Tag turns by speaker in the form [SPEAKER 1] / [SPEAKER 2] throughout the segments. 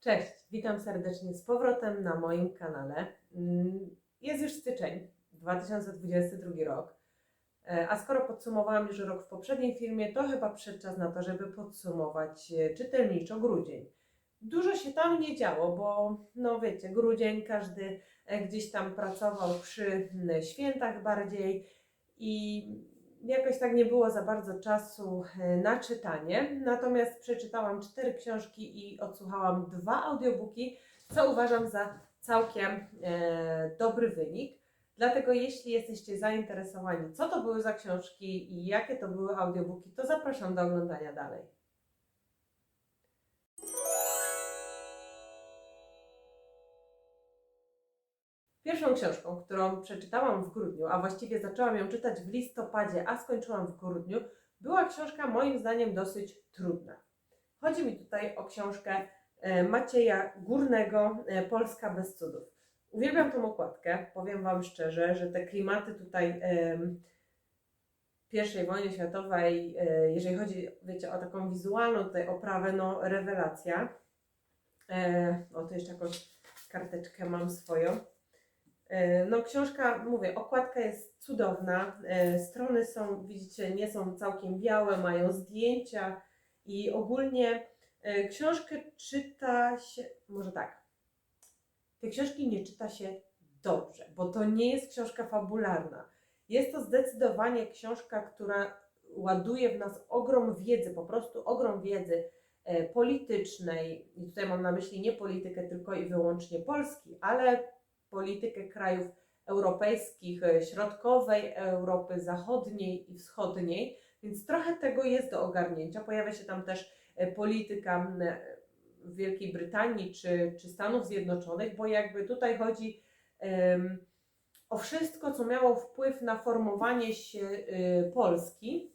[SPEAKER 1] Cześć, witam serdecznie z powrotem na moim kanale. Mm, Jest już styczeń 2022 rok, E, a skoro podsumowałam już rok w poprzednim filmie, to chyba przyszedł czas na to, żeby podsumować e, czytelniczo grudzień. Dużo się tam nie działo, bo no wiecie, grudzień każdy e, gdzieś tam pracował przy świętach bardziej i jakoś tak nie było za bardzo czasu e, na czytanie. Natomiast przeczytałam cztery książki i odsłuchałam dwa audiobooki, co uważam za całkiem e, dobry wynik. Dlatego jeśli jesteście zainteresowani, co to były za książki i jakie to były audiobooki, to zapraszam do oglądania dalej. Pierwszą książką, którą przeczytałam w grudniu, a właściwie zaczęłam ją czytać w listopadzie, a skończyłam w grudniu, była książka moim zdaniem dosyć trudna. Chodzi mi tutaj o książkę e, Macieja Górnego e, Polska bez cudów. Uwielbiam tą okładkę, powiem Wam szczerze, że te klimaty tutaj I wojny światowej, e, jeżeli chodzi, wiecie, o taką wizualną tutaj oprawę, no rewelacja. O, tu jeszcze jakąś karteczkę mam swoją. E, No, książka, mówię, okładka jest cudowna. e, Strony są, widzicie, nie są całkiem białe, mają zdjęcia i ogólnie e, książkę czyta się, może tak. Tej książki nie czyta się dobrze, bo to nie jest książka fabularna. Jest to zdecydowanie książka, która ładuje w nas ogrom wiedzy, po prostu ogrom wiedzy politycznej. I tutaj mam na myśli nie politykę tylko i wyłącznie Polski, ale politykę krajów europejskich, e, środkowej Europy, zachodniej i wschodniej, więc trochę tego jest do ogarnięcia. Pojawia się tam też e, polityka w Wielkiej Brytanii czy, czy Stanów Zjednoczonych, bo jakby tutaj chodzi em, o wszystko, co miało wpływ na formowanie się y, Polski.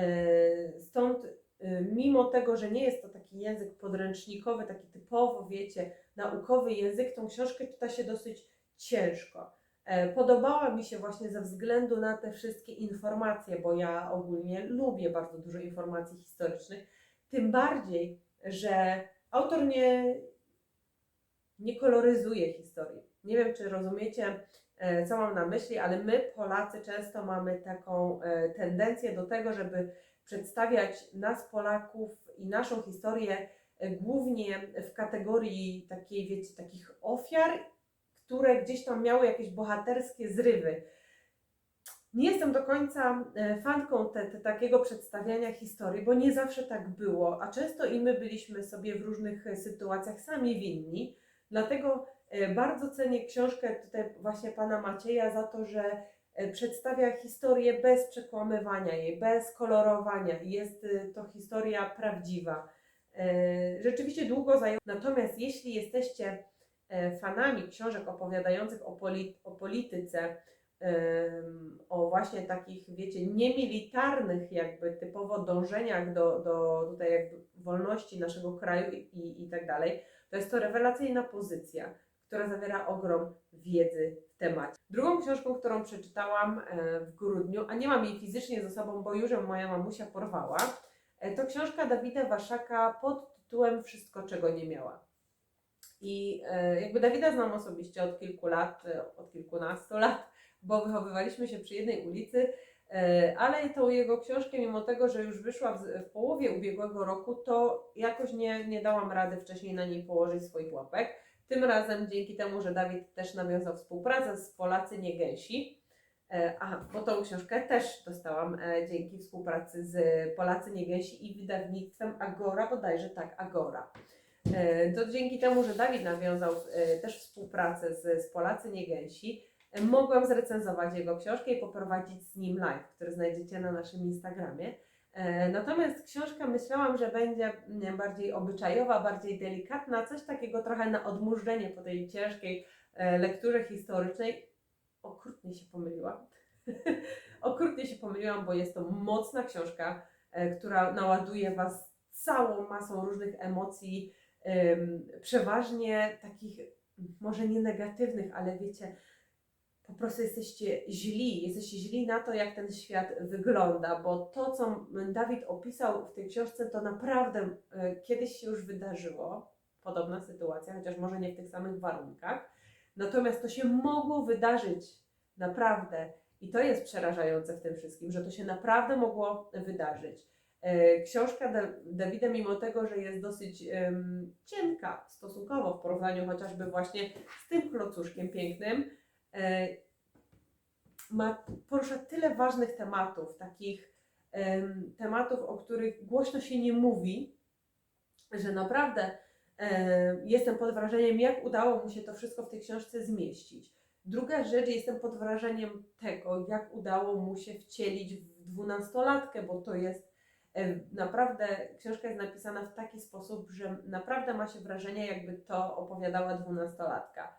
[SPEAKER 1] E, Stąd, y, mimo tego, że nie jest to taki język podręcznikowy, taki typowo, wiecie, naukowy język, tą książkę czyta się dosyć ciężko. E, Podobała mi się właśnie ze względu na te wszystkie informacje, bo ja ogólnie lubię bardzo dużo informacji historycznych. Tym bardziej, że autor nie, nie koloryzuje historii. Nie wiem, czy rozumiecie, e, co mam na myśli, ale my, Polacy, często mamy taką e, tendencję do tego, żeby przedstawiać nas, Polaków i naszą historię e, głównie w kategorii takiej, wiecie, takich ofiar, które gdzieś tam miały jakieś bohaterskie zrywy. Nie jestem do końca e, fanką te, te, takiego przedstawiania historii, bo nie zawsze tak było, a często i my byliśmy sobie w różnych e, sytuacjach sami winni. Dlatego bardzo cenię książkę tutaj właśnie pana Macieja za to, że przedstawia historię bez przekłamywania jej, bez kolorowania. Jest e, to historia prawdziwa. E, Rzeczywiście długo zajęło. Natomiast jeśli jesteście e, fanami książek opowiadających o, poli, o polityce, o właśnie takich, wiecie, niemilitarnych jakby typowo dążeniach do, do tutaj jakby wolności naszego kraju i, i, i tak dalej, to jest to rewelacyjna pozycja, która zawiera ogrom wiedzy w temacie. Drugą książką, którą przeczytałam e, w grudniu, a nie mam jej fizycznie ze sobą, bo już ją moja mamusia porwała, e, to książka Dawida Waszaka pod tytułem Wszystko, czego nie miała. I e, jakby Dawida znam osobiście od kilku lat, od kilkunastu lat, bo wychowywaliśmy się przy jednej ulicy, ale tą jego książkę, mimo tego, że już wyszła w połowie ubiegłego roku, to jakoś nie, nie dałam rady wcześniej na niej położyć swoich łapek. Tym razem dzięki temu, że Dawid też nawiązał współpracę z Polacy Nie Gęsi, e, aha, bo tą książkę też dostałam e, dzięki współpracy z Polacy Nie Gęsi i wydawnictwem Agora, bodajże tak, Agora. E, To dzięki temu, że Dawid nawiązał też współpracę z, Polacy Nie Gęsi, e, mogłam zrecenzować jego książkę i poprowadzić z nim live, który znajdziecie na naszym Instagramie. E, Natomiast książka myślałam, że będzie bardziej obyczajowa, bardziej delikatna, coś takiego trochę na odmurzenie po tej ciężkiej e, lekturze historycznej. Okrutnie się pomyliłam. Okrutnie się pomyliłam, bo jest to mocna książka, e, która naładuje Was całą masą różnych emocji, em, przeważnie takich może nie negatywnych, ale wiecie, po prostu jesteście źli, jesteście źli na to, jak ten świat wygląda, bo to, co Dawid opisał w tej książce, to naprawdę e, kiedyś się już wydarzyło, podobna sytuacja, chociaż może nie w tych samych warunkach. Natomiast to się mogło wydarzyć naprawdę i to jest przerażające w tym wszystkim, że to się naprawdę mogło wydarzyć. E, Książka Da- Dawida, mimo tego, że jest dosyć em, cienka stosunkowo w porównaniu chociażby właśnie z tym klocuszkiem pięknym, ma, porusza tyle ważnych tematów, takich em, tematów, o których głośno się nie mówi, że naprawdę e, jestem pod wrażeniem, jak udało mu się to wszystko w tej książce zmieścić. Druga rzecz, jestem pod wrażeniem tego, jak udało mu się wcielić w dwunastolatkę, bo to jest e, naprawdę, książka jest napisana w taki sposób, że naprawdę ma się wrażenie, jakby to opowiadała dwunastolatka.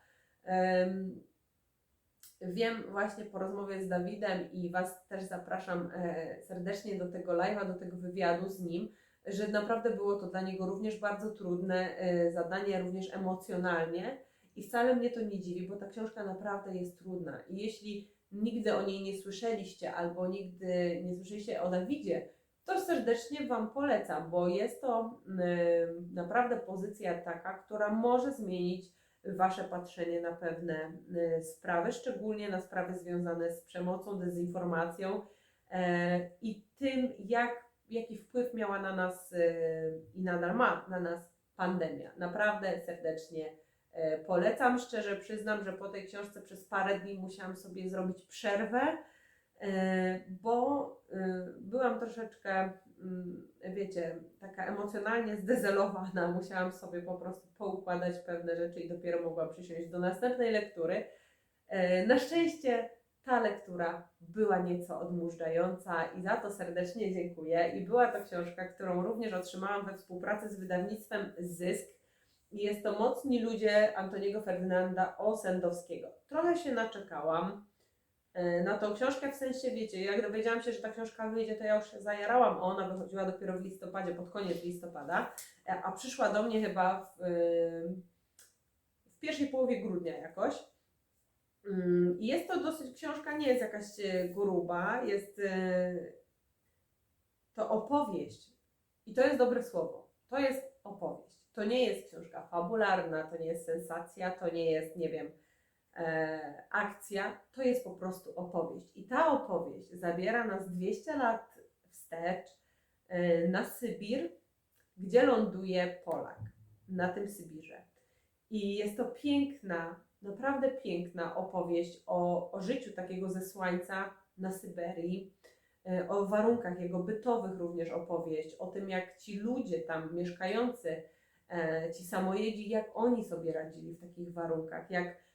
[SPEAKER 1] Em, Wiem właśnie po rozmowie z Dawidem i Was też zapraszam e, serdecznie do tego live'a, do tego wywiadu z nim, że naprawdę było to dla niego również bardzo trudne e, zadanie, również emocjonalnie. I wcale mnie to nie dziwi, bo ta książka naprawdę jest trudna. I jeśli nigdy o niej nie słyszeliście albo nigdy nie słyszeliście o Dawidzie, to serdecznie Wam polecam, bo jest to mm, naprawdę pozycja taka, która może zmienić Wasze patrzenie na pewne y, sprawy, szczególnie na sprawy związane z przemocą, dezinformacją e, i tym, jak, jaki wpływ miała na nas y, i nadal ma na nas pandemia. Naprawdę serdecznie e, polecam. Szczerze przyznam, że po tej książce przez parę dni musiałam sobie zrobić przerwę, e, bo y, byłam troszeczkę, wiecie, taka emocjonalnie zdezelowana. Musiałam sobie po prostu poukładać pewne rzeczy i dopiero mogłam przysiąść do następnej lektury. E, Na szczęście ta lektura była nieco odmurzająca i za to serdecznie dziękuję. I była to książka, którą również otrzymałam we współpracy z wydawnictwem Zysk. Jest to Mocni ludzie Antoniego Ferdynanda Osendowskiego. Trochę się naczekałam na tą książkę, w sensie wiecie, jak dowiedziałam się, że ta książka wyjdzie, to ja już się zajarałam. Ona wychodziła dopiero w listopadzie, pod koniec listopada, e, a przyszła do mnie chyba w, ym, w pierwszej połowie grudnia jakoś. Ym, I jest to dosyć, książka nie jest jakaś e, gruba, jest e, to opowieść. I to jest dobre słowo. To jest opowieść. To nie jest książka fabularna, to nie jest sensacja, to nie jest, nie wiem, e, akcja. To jest po prostu opowieść. I ta opowieść zabiera nas 200 lat wstecz e, na Sybir, gdzie ląduje Polak na tym Sybirze. I jest to piękna, naprawdę piękna opowieść o, o życiu takiego zesłańca na Syberii, e, o warunkach jego bytowych również opowieść, o tym jak ci ludzie tam mieszkający, e, ci samojedzi, jak oni sobie radzili w takich warunkach, jak,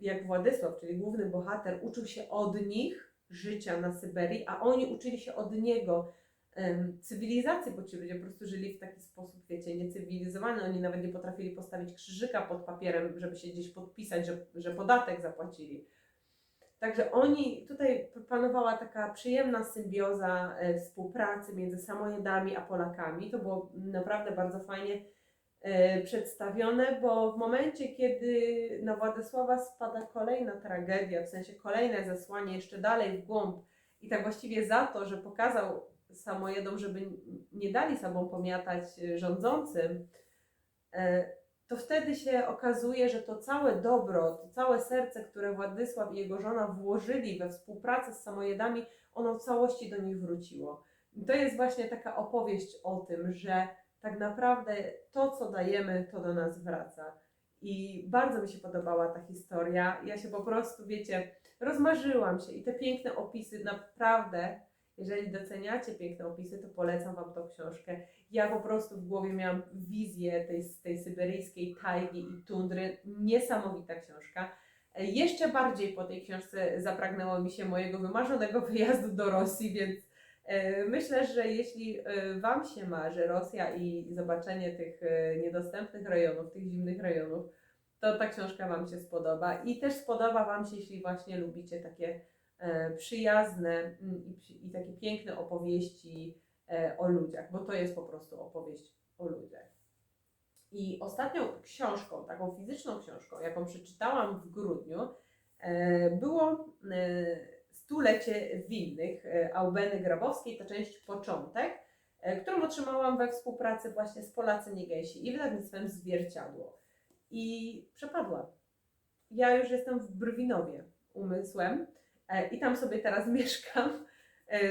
[SPEAKER 1] jak Władysław, czyli główny bohater, uczył się od nich życia na Syberii, a oni uczyli się od niego cywilizacji, bo ci ludzie po prostu żyli w taki sposób, wiecie, niecywilizowany. Oni nawet nie potrafili postawić krzyżyka pod papierem, żeby się gdzieś podpisać, że, że podatek zapłacili. Także oni, tutaj panowała taka przyjemna symbioza e, współpracy między samojedami a Polakami. To było naprawdę bardzo fajnie e, przedstawione, bo w momencie, kiedy na Władysława spada kolejna tragedia, w sensie kolejne zesłanie jeszcze dalej w głąb i tak właściwie za to, że pokazał samojedom, żeby nie dali sobą pomiatać e, rządzącym, e, to wtedy się okazuje, że to całe dobro, to całe serce, które Władysław i jego żona włożyli we współpracę z samojedami, ono w całości do nich wróciło. I to jest właśnie taka opowieść o tym, że tak naprawdę to, co dajemy, to do nas wraca. I bardzo mi się podobała ta historia. Ja się po prostu, wiecie, rozmarzyłam się i te piękne opisy, naprawdę, jeżeli doceniacie piękne opisy, to polecam Wam tą książkę. Ja po prostu w głowie miałam wizję tej, tej syberyjskiej tajgi i tundry. Niesamowita książka. E, Jeszcze bardziej po tej książce zapragnęło mi się mojego wymarzonego wyjazdu do Rosji, więc myślę, że jeśli e, Wam się marzy Rosja i zobaczenie tych e, niedostępnych rejonów, tych zimnych rejonów, to ta książka Wam się spodoba. I też spodoba Wam się, jeśli właśnie lubicie takie e, przyjazne mm, i, takie piękne opowieści e, o ludziach, bo to jest po prostu opowieść o ludziach. I ostatnią książką, taką fizyczną książką, jaką przeczytałam w grudniu, e, było e, Stulecie Winnych e, Aubeny Grabowskiej, to część początek. e, którą otrzymałam we współpracy właśnie z Polacy Nie Gęsi i wydawnictwem Zwierciadło. I przepadłam. Ja już jestem w Brwinowie umysłem e, i tam sobie teraz mieszkam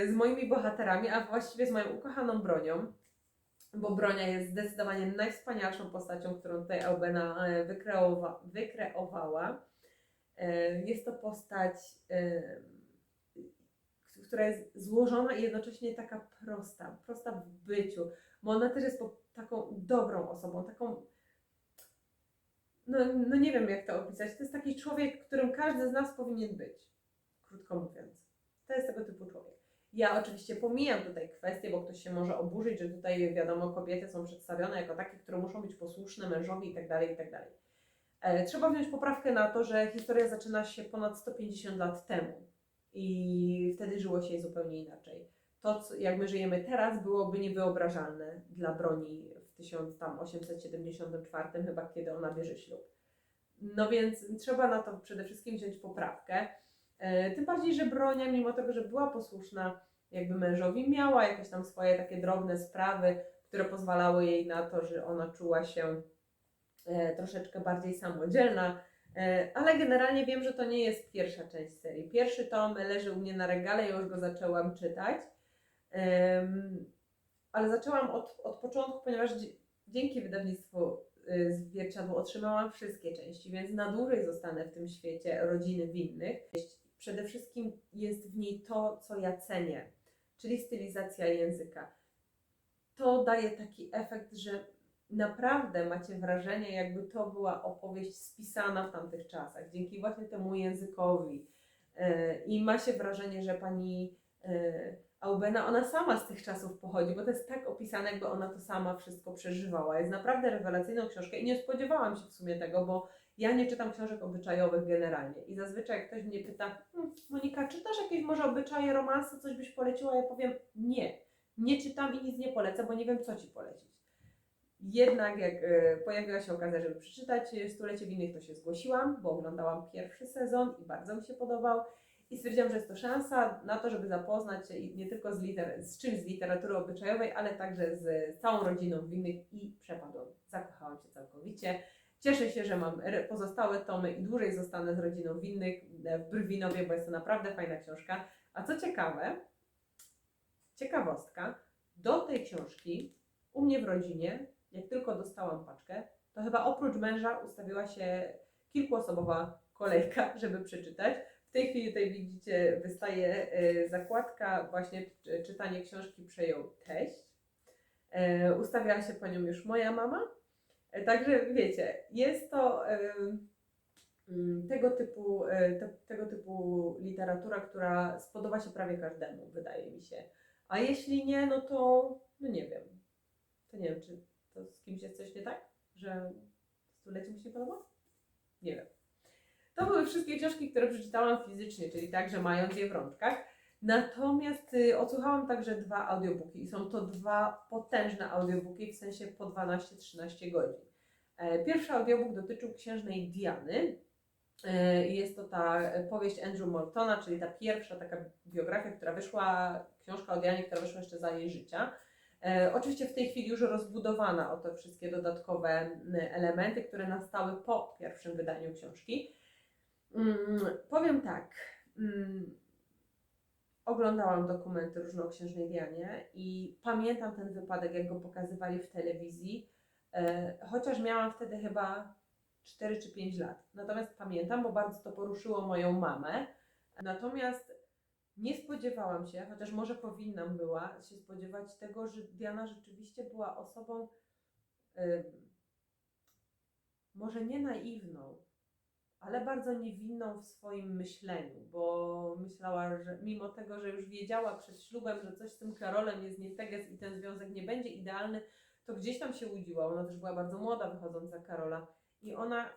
[SPEAKER 1] z moimi bohaterami, a właściwie z moją ukochaną bronią, bo Bronia jest zdecydowanie najwspanialszą postacią, którą tutaj Eubena e, wykreowa, wykreowała. Jest to postać, która jest złożona i jednocześnie taka prosta, prosta w byciu, bo ona też jest taką dobrą osobą, taką no, no nie wiem jak to opisać. To jest taki człowiek, którym każdy z nas powinien być. Krótko mówiąc. To jest tego typu człowiek. Ja oczywiście pomijam tutaj kwestię, bo ktoś się może oburzyć, że tutaj wiadomo, kobiety są przedstawione jako takie, które muszą być posłuszne mężowi i tak dalej, i tak. E, Trzeba wziąć poprawkę na to, że historia zaczyna się ponad 150 lat temu i wtedy żyło się zupełnie inaczej. To, jak my żyjemy teraz, byłoby niewyobrażalne dla broni w 1874, chyba kiedy ona bierze ślub. No więc trzeba na to przede wszystkim wziąć poprawkę. E, Tym bardziej, że Bronia, mimo tego, że była posłuszna jakby mężowi, miała jakieś tam swoje takie drobne sprawy, które pozwalały jej na to, że ona czuła się e, troszeczkę bardziej samodzielna. E, Ale generalnie wiem, że to nie jest pierwsza część serii. Pierwszy tom leży u mnie na regale, ja już go zaczęłam czytać. Ale zaczęłam od, od początku, ponieważ dzięki wydawnictwu y, Zwierciadło otrzymałam wszystkie części, więc na dłużej zostanę w tym świecie rodziny winnych. Przede wszystkim jest w niej to, co ja cenię, czyli stylizacja języka. To daje taki efekt, że naprawdę macie wrażenie, jakby to była opowieść spisana w tamtych czasach, dzięki właśnie temu językowi. E, I ma się wrażenie, że pani e, Aubena, ona sama z tych czasów pochodzi, bo to jest tak opisane, jakby ona to sama wszystko przeżywała. Jest naprawdę rewelacyjną książkę i nie spodziewałam się w sumie tego, bo ja nie czytam książek obyczajowych generalnie. I zazwyczaj jak ktoś mnie pyta, hm, Monika, czytasz jakieś może obyczaje, romanse, coś byś poleciła? Ja powiem nie. Nie czytam i nic nie polecę, bo nie wiem, co ci polecić. Jednak jak e, pojawiła się okazja, żeby przeczytać e, Stulecie Winnych, to się zgłosiłam, bo oglądałam pierwszy sezon i bardzo mi się podobał. I stwierdziłam, że jest to szansa na to, żeby zapoznać się nie tylko z, liter- z czymś z literatury obyczajowej, ale także z całą rodziną winnych i przepadłam. Zakochałam się całkowicie. Cieszę się, że mam pozostałe tomy i dłużej zostanę z rodziną winnych e, w Brwinowie, bo jest to naprawdę fajna książka. A co ciekawe, ciekawostka, do tej książki u mnie w rodzinie, jak tylko dostałam paczkę, to chyba oprócz męża ustawiła się kilkuosobowa kolejka, żeby przeczytać. W tej chwili tutaj widzicie, wystaje e, zakładka, właśnie czy- czytanie książki przejął teść. E, Ustawiała się po nią już moja mama. E, Także wiecie, jest to e, mm, tego typu, e, te, tego typu literatura, która spodoba się prawie każdemu, wydaje mi się. A jeśli nie, no to no nie wiem. To nie wiem, czy to z kimś jest coś nie tak? Że stulecie mi się podoba? Nie wiem. To były wszystkie książki, które przeczytałam fizycznie, czyli także mając je w rączkach. Natomiast y, odsłuchałam także dwa audiobooki i są to dwa potężne audiobooki, w sensie po 12-13 godzin. E, Pierwszy audiobook dotyczył księżnej Diany. E, Jest to ta powieść Andrew Mortona, czyli ta pierwsza taka biografia, która wyszła, książka o Dianie, która wyszła jeszcze za jej życia. E, oczywiście w tej chwili już rozbudowana o te wszystkie dodatkowe elementy, które nastały po pierwszym wydaniu książki. Mm, powiem tak. Mm, oglądałam dokumenty różne o księżnej Dianie i pamiętam ten wypadek, jak go pokazywali w telewizji, e, chociaż miałam wtedy chyba 4 czy 5 lat. Natomiast pamiętam, bo bardzo to poruszyło moją mamę. Natomiast nie spodziewałam się, chociaż może powinnam była się spodziewać tego, że Diana rzeczywiście była osobą ym, może nie naiwną, ale bardzo niewinną w swoim myśleniu, bo myślała, że mimo tego, że już wiedziała przed ślubem, że coś z tym Karolem jest nie teges i ten związek nie będzie idealny, to gdzieś tam się łudziła. Ona też była bardzo młoda wychodząc za Karola i ona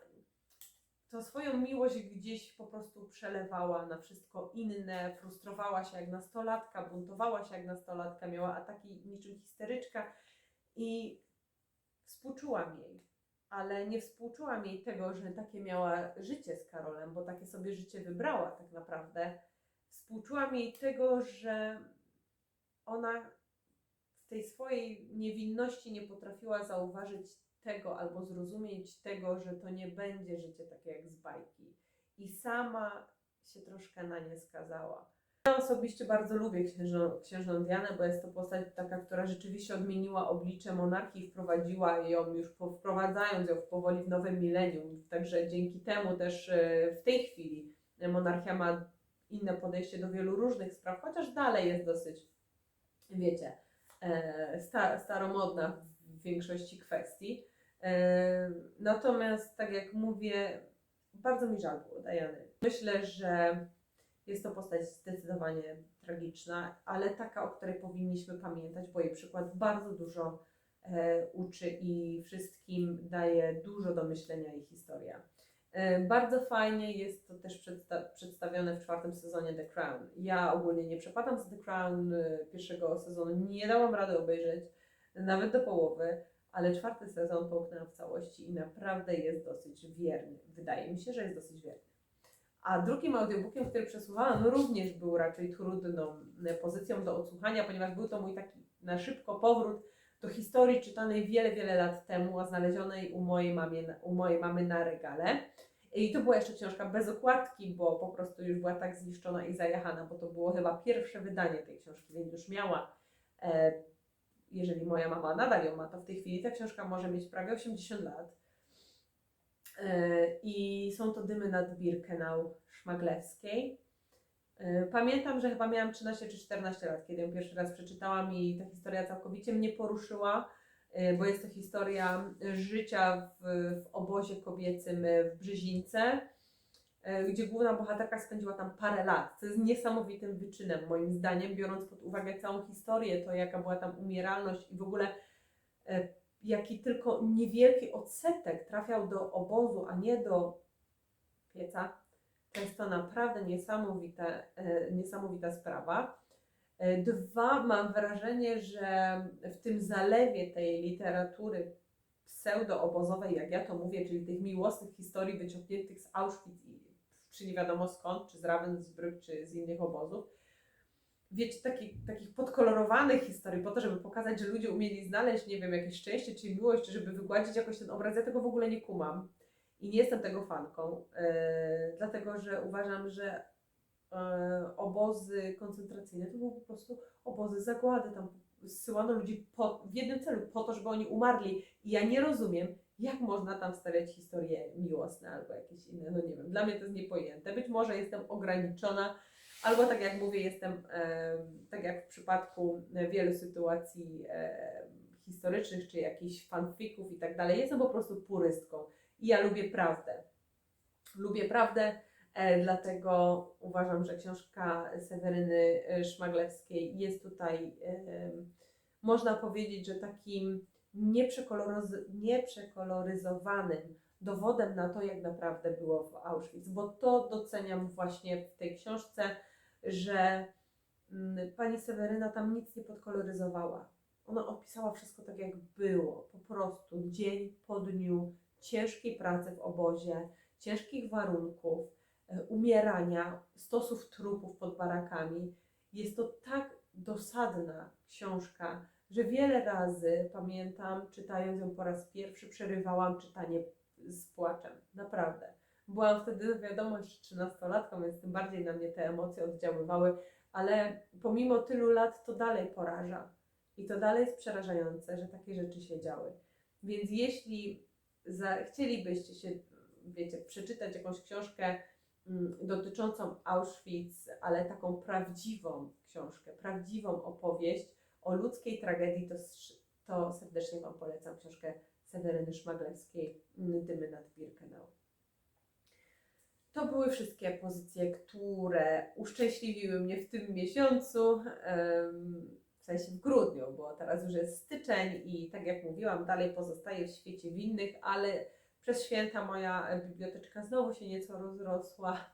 [SPEAKER 1] to swoją miłość gdzieś po prostu przelewała na wszystko inne, frustrowała się jak nastolatka, buntowała się jak nastolatka, miała ataki niczym histeryczka i współczułam jej, ale nie współczułam jej tego, że takie miała życie z Karolem, bo takie sobie życie wybrała tak naprawdę. Współczułam jej tego, że ona w tej swojej niewinności nie potrafiła zauważyć tego albo zrozumieć tego, że to nie będzie życie takie jak z bajki. I sama się troszkę na nie skazała. Ja osobiście bardzo lubię księżną, księżną Dianę, bo jest to postać taka, która rzeczywiście odmieniła oblicze monarchii wprowadziła ją już po, wprowadzając ją powoli w nowym milenium. Także dzięki temu też e, w tej chwili monarchia ma inne podejście do wielu różnych spraw, chociaż dalej jest dosyć, wiecie, e, sta, staromodna w większości kwestii. E, Natomiast, tak jak mówię, bardzo mi żal było Diany. Myślę, że jest to postać zdecydowanie tragiczna, ale taka, o której powinniśmy pamiętać, bo jej przykład bardzo dużo e, uczy i wszystkim daje dużo do myślenia jej historia. E, bardzo fajnie jest to też przedsta- przedstawione w czwartym sezonie The Crown. Ja ogólnie nie przepadam z The Crown pierwszego sezonu, nie dałam rady obejrzeć nawet do połowy, ale czwarty sezon połknęłam w całości i naprawdę jest dosyć wierny. Wydaje mi się, że jest dosyć wierny. A drugim audiobookiem, który przesłuchałam, również był raczej trudną e, pozycją do odsłuchania, ponieważ był to mój taki na szybko powrót do historii czytanej wiele, wiele lat temu, a znalezionej u mojej, mamie, u mojej mamy na regale. I to była jeszcze książka bez okładki, bo po prostu już była tak zniszczona i zajechana, bo to było chyba pierwsze wydanie tej książki, więc już miała, e, jeżeli moja mama nadal ją ma, to w tej chwili ta książka może mieć prawie 80 lat. E, I są to dymy nad Birkenau Szmaglewskiej. E, Pamiętam, że chyba miałam 13 czy 14 lat, kiedy ją pierwszy raz przeczytałam i ta historia całkowicie mnie poruszyła, e, bo jest to historia życia w, w obozie kobiecym w Brzezińce, e, gdzie główna bohaterka spędziła tam parę lat, co jest niesamowitym wyczynem moim zdaniem, biorąc pod uwagę całą historię, to jaka była tam umieralność i w ogóle e, jaki tylko niewielki odsetek trafiał do obozu, a nie do pieca. To jest to naprawdę niesamowita, e, niesamowita sprawa. E, Dwa, mam wrażenie, że w tym zalewie tej literatury pseudo-obozowej, jak ja to mówię, czyli tych miłosnych historii wyciągniętych z Auschwitz, i- czy nie wiadomo skąd, czy z Ravensbrück, czy z innych obozów, wiecie, takich, takich podkolorowanych historii, po to, żeby pokazać, że ludzie umieli znaleźć, nie wiem, jakieś szczęście czy miłość, czy żeby wygładzić jakoś ten obraz. Ja tego w ogóle nie kumam i nie jestem tego fanką, e, dlatego że uważam, że e, obozy koncentracyjne to były po prostu obozy zagłady. Tam zsyłano ludzi po, w jednym celu, po to, żeby oni umarli. I ja nie rozumiem, jak można tam wstawiać historie miłosne albo jakieś inne, no nie wiem, dla mnie to jest niepojęte. Być może jestem ograniczona, albo tak jak mówię, jestem, e, tak jak w przypadku wielu sytuacji e, historycznych, czy jakichś fanfików i tak dalej, jestem po prostu purystką i ja lubię prawdę. Lubię prawdę, e, dlatego uważam, że książka Seweryny e, Szmaglewskiej jest tutaj, e, można powiedzieć, że takim nieprzekoloryz- nieprzekoloryzowanym dowodem na to, jak naprawdę było w Auschwitz, bo to doceniam właśnie w tej książce, że mm, pani Seweryna tam nic nie podkoloryzowała. Ona opisała wszystko tak, jak było, po prostu dzień po dniu ciężkiej pracy w obozie, ciężkich warunków, e, umierania, stosów trupów pod barakami. Jest to tak dosadna książka, że wiele razy pamiętam, czytając ją po raz pierwszy, przerywałam czytanie z płaczem. Naprawdę. Byłam wtedy, wiadomo, jeszcze 13-latką, więc tym bardziej na mnie te emocje oddziaływały, ale pomimo tylu lat to dalej poraża. I to dalej jest przerażające, że takie rzeczy się działy. Więc jeśli za, chcielibyście się, wiecie, przeczytać jakąś książkę mm, dotyczącą Auschwitz, ale taką prawdziwą książkę, prawdziwą opowieść o ludzkiej tragedii, to, to serdecznie Wam polecam książkę Seweryny Szmaglewskiej mm, Dymy nad Birkenau. To były wszystkie pozycje, które uszczęśliwiły mnie w tym miesiącu, w sensie w grudniu, bo teraz już jest styczeń i tak jak mówiłam, dalej pozostaję w świecie winnych, ale przez święta moja biblioteczka znowu się nieco rozrosła.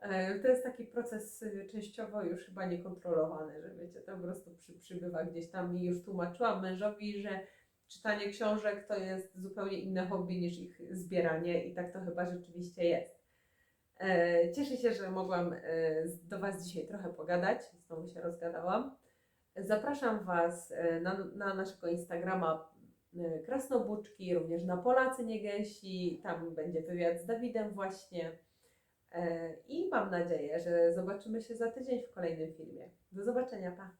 [SPEAKER 1] E, To jest taki proces y, częściowo już chyba niekontrolowany, że wiecie, to po prostu przy, przybywa gdzieś tam i już tłumaczyłam mężowi, że czytanie książek to jest zupełnie inne hobby niż ich zbieranie i tak to chyba rzeczywiście jest. E, Cieszę się, że mogłam e, do Was dzisiaj trochę pogadać, znowu się rozgadałam. Zapraszam Was na, na naszego Instagrama Krasnobuczki, również na Polacy Niegęsi. Tam będzie wywiad z Dawidem właśnie. E, I mam nadzieję, że zobaczymy się za tydzień w kolejnym filmie. Do zobaczenia, pa!